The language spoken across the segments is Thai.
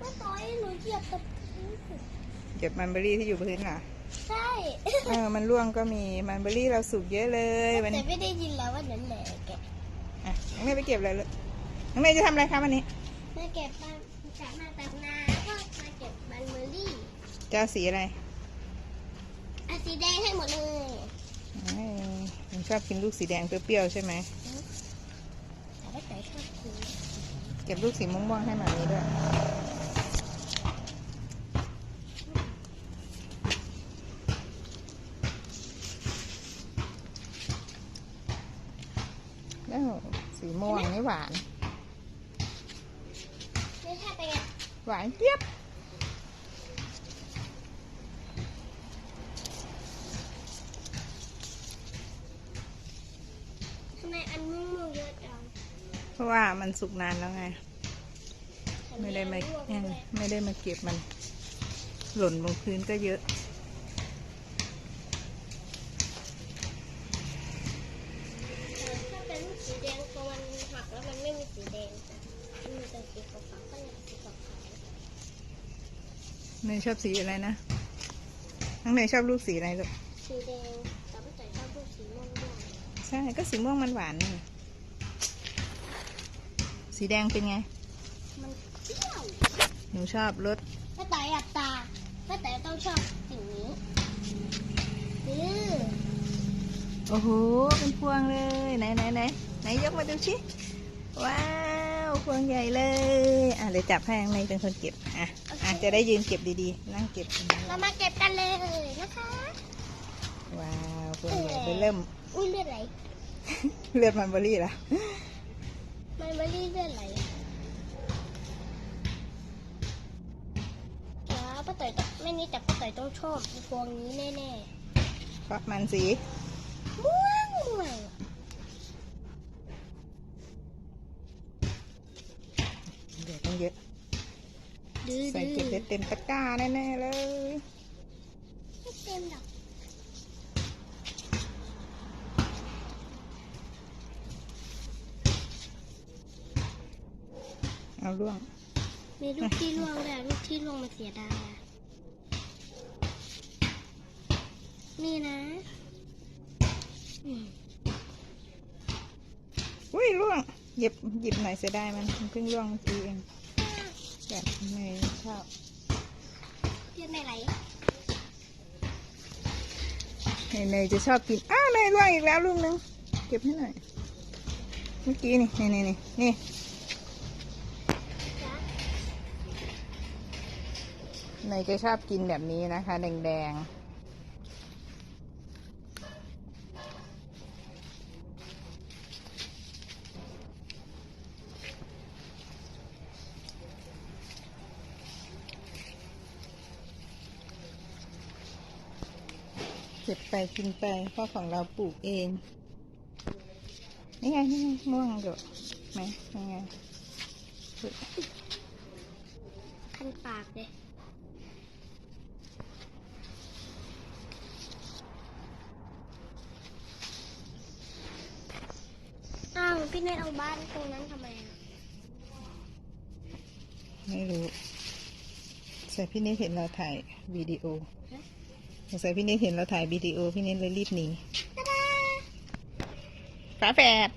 ป้าต้อยหนูเหยียบตะพื้นเก็บมันเบอรี่ที่อยู่พื้นเหรอใช่ เออ มันร่วงก็มี มันเบอรี่เราสุกเยอะเลย วันแต่นี้ไม่ได้ยินแล้วว่านั่นแหละ แกะอะน้องเมย์ไปเก็บอะไรเลยน้องเมย์จะทำอะไรคะวันนี้ มาเก็บมาจากมาตักนาก็มาเก็บบันเบอร์รี่จะเอาสีอะไรเอาสีแดงให้หมดเลยเอ้ยผมชอบกินลูกสีแดงเปรี้ยวๆใช่ไหม แต่ว่าแต่ชอบกินเก็บลูกสีม่วงๆให้หมามีด้วย แล้วสี ม่วงนี่หวานไม่ใช่เป็นไงหวานเจี๊ยบทำไมอันม่วงๆเยอะจังเพราะว่ามันสุกนานแล้วไง ไม่ได้มาอันยังม่วงด้วยไม่ได้มาเก็บมัน หล่นลงพื้นก็เยอะ ถ้าเป็นลูกสีแดงพอมันหักแล้วมันไม่มีสีแดงมันมีแต่สีขาวๆก็ เลยสีขาวเนยชอบสีอะไรนะน้องเนยชอบลูกสีอะไรลูกๆสีแดงแต่ไม่แต่ชอบลูกสีม่วงด้วยใช่ ก็สีม่วงมันหวานนี่สีแดงเป็นไง มันเปรี้ยวหนูชอบรสแม่แต่อยากตาแม่แต่ต้องชอบสิ่งนี้คือโอ้โห เป็นพวงเลย ไหนไหนไหนไหนยกมาดูชิว้าว พวงใหญ่เลย อะเดี๋ยวจับให้น้องเนยเป็นคนเก็บ อะอะจะได้ยืนเก็บดีๆ นั่งเก็บ เรามาเก็บกันเลยนะคะว้าวพวงใหญ่ไปเริ่มอุ้ยเลือดไหลเลือดมันเบอรี่ละมันไม่ได้เลือดไหลแล้วป้าต่อยต้องไม่นี่แต่ป้าต่อยต้องชอบอีพวงนี้แน่เพราะมันสีๆม่วงม่วง เดี๋ยวต้องเยอะ ดื้อ ใส่เก็บได้เต็มตะกร้าแน่ๆเลย ไม่เต็มหรอกเอาล่วง มีลูกที่ร่วงด้วยลูกที่ร่วงมาเสียดายอะนี่นะอืมอุ้ยล่วง หยิบหยิบหน่อยเสียดายมันมันเพิ่งล่วงเมื่อกี้เองแบบเนยชอบ เลือดไม่ไหลเนยจะชอบกิน อ้าวเนยล่วงอีกแล้วลูกนึง เก็บให้หน่อย เมื่อกี้นี่นี่นี่นี่นี่จ้ะเนยจะชอบกินแบบนี้นะคะ แดงๆ ก็บไปกินไปเพราะของเราปลูกเอง นี่ไงนี่ไงม่วงอยู่ไหมนี่ไงคันปากเลยอ้าวพี่เนทเอาบ้านตรงนั้นทำไมอะไม่รู้ใส่พี่เนทเห็นเราถ่ายวิดีโอ สงสัยพี่เนทเห็นเราถ่ายวิดีโอพี่เนทเลยรีบหนีตาดาฝาแฝด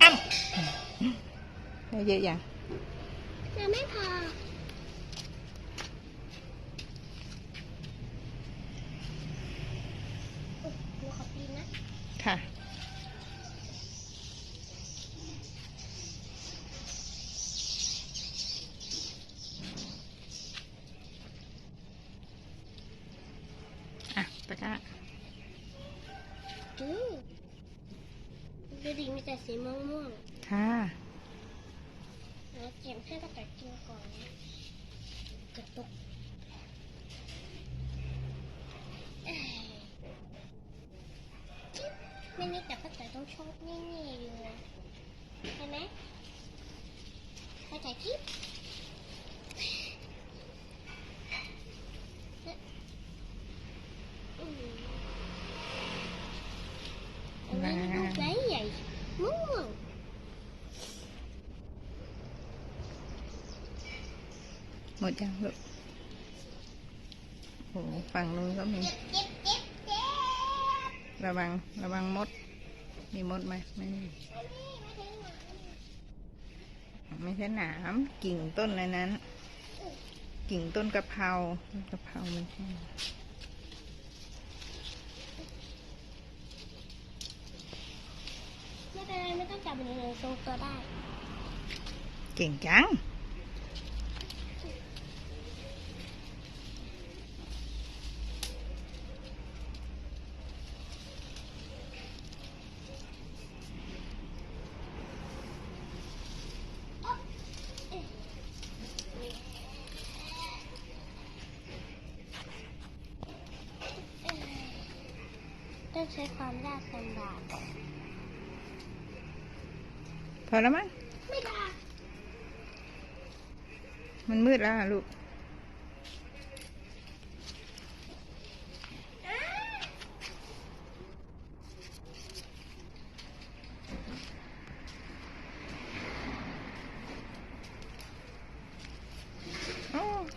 อ้ำได้เยอะอย่างยังไม่พออุ๊ยหนูขอปีนนะ ค่ะ อะตะกร้าดูดูดิมีแต่สีม่วงม่วงค่ะๆแล้วเก็บให้ป้าแต่กินก่อนนะกระตุกเอ้ยจิ๊บไม่นิดแต่ป้าแต่ต้องชอบนี่ๆอยู่เห็นไหมไปถ่ายคลิปอืมอันนี้ลูกใหญ่ใหญ่ม่วง หมดยังลูกโอ้โหฝั่งนู้นก็มีเจ็บเจ็บเจ็บเจ็บระวัง ระวังมด มีมดไหมไม่มีอันนี้ไม่ถึงหมาไม่ใช่หนาม กิ่งต้นอะไรนั้น กิ่งต้นกะเพราต้นกะเพรามันใช่ไม่เป็นไรไม่ต้องจับมันเลยทรงตัวได้ เก่งจัง ต้องใช้ความยากลำบากพอแล้วมั้งไม่ได้ มันมืดแล้วลูก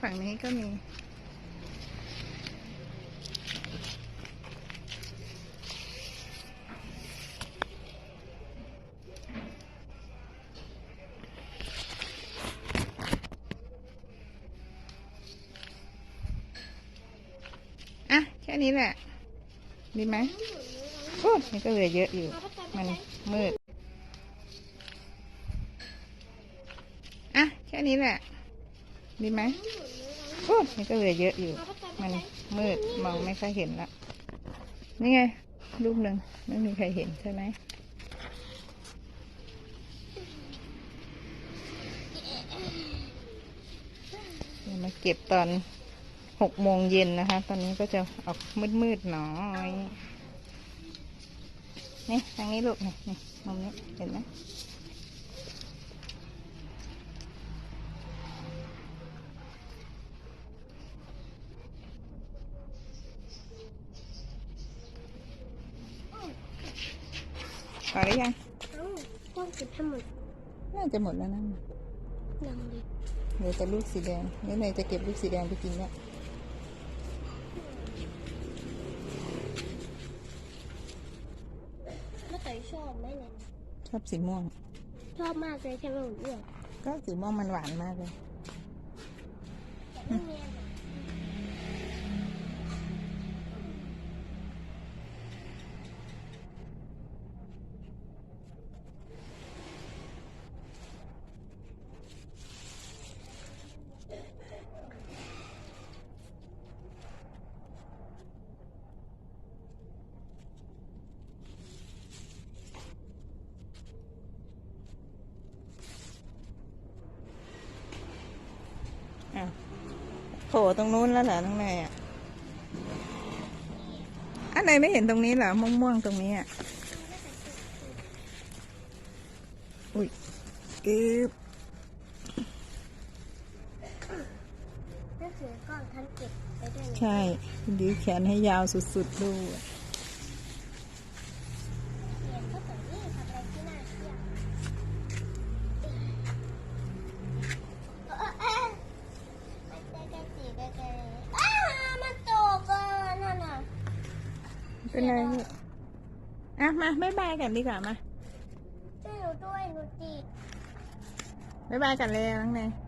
ฝั่งนี้ก็มี ค่นี้แหละ ดีไหมโอ้นี่ก็เหลือเยอะอยู่ มันมืด อะ แค่นี้แหละ ดีไหมโอ้นี่ก็เหลือเยอะอยู่ มันมืด มองไม่ค่อยเห็นละ นี่ไง รูปหนึ่งไม่มีใครเห็นใช่ไหมมาเก็บตอน หกโมงเย็นนะคะ ตอนนี้ก็จะออกมืดๆหน่อย นี่ทางนี้ลูกนี่นี่มุมนี้เห็นไหมพอหรือยังเอ้าต้องเก็บทั้งหมด น่าจะหมดแล้วนะยังเลยเหลือแต่ลูกสีแดงนี่เลยจะเก็บลูกสีแดงไปกินแล้วแล้วเต๋อ ชอบไหมเนี่ยชอบสีม่วง ชอบมากเลยใช่ไหมหนูเอื้อก็สีม่วงมันหวานมากเลย แต่ไม่เนียนอะ อ้าวโผล่ตรงนู้นแล้วเหรอน้องเนยอะ อันไหนไม่เห็นตรงนี้เหรอม่วงม่วงๆตรงนี้อะ อุ้ยกึบหนังสือก่อนท่านเก็บไปด้วยนะใช่ดีแขนให้ยาวสุดๆด้วยเรียนก็เต๋อนี่ทำอะไรที่น่าเชื่อเออเออมันเจอกันสีเดียวกันเลยอ้ามันตกอะนั่นน่ะ ไม่ เป็นไรลูกอะมาบ๊ายบายกันดีกว่ามาช่วยหนูด้วยหนูติดบ๊ายบายกันเลยน้องเนยบ๊ายบาย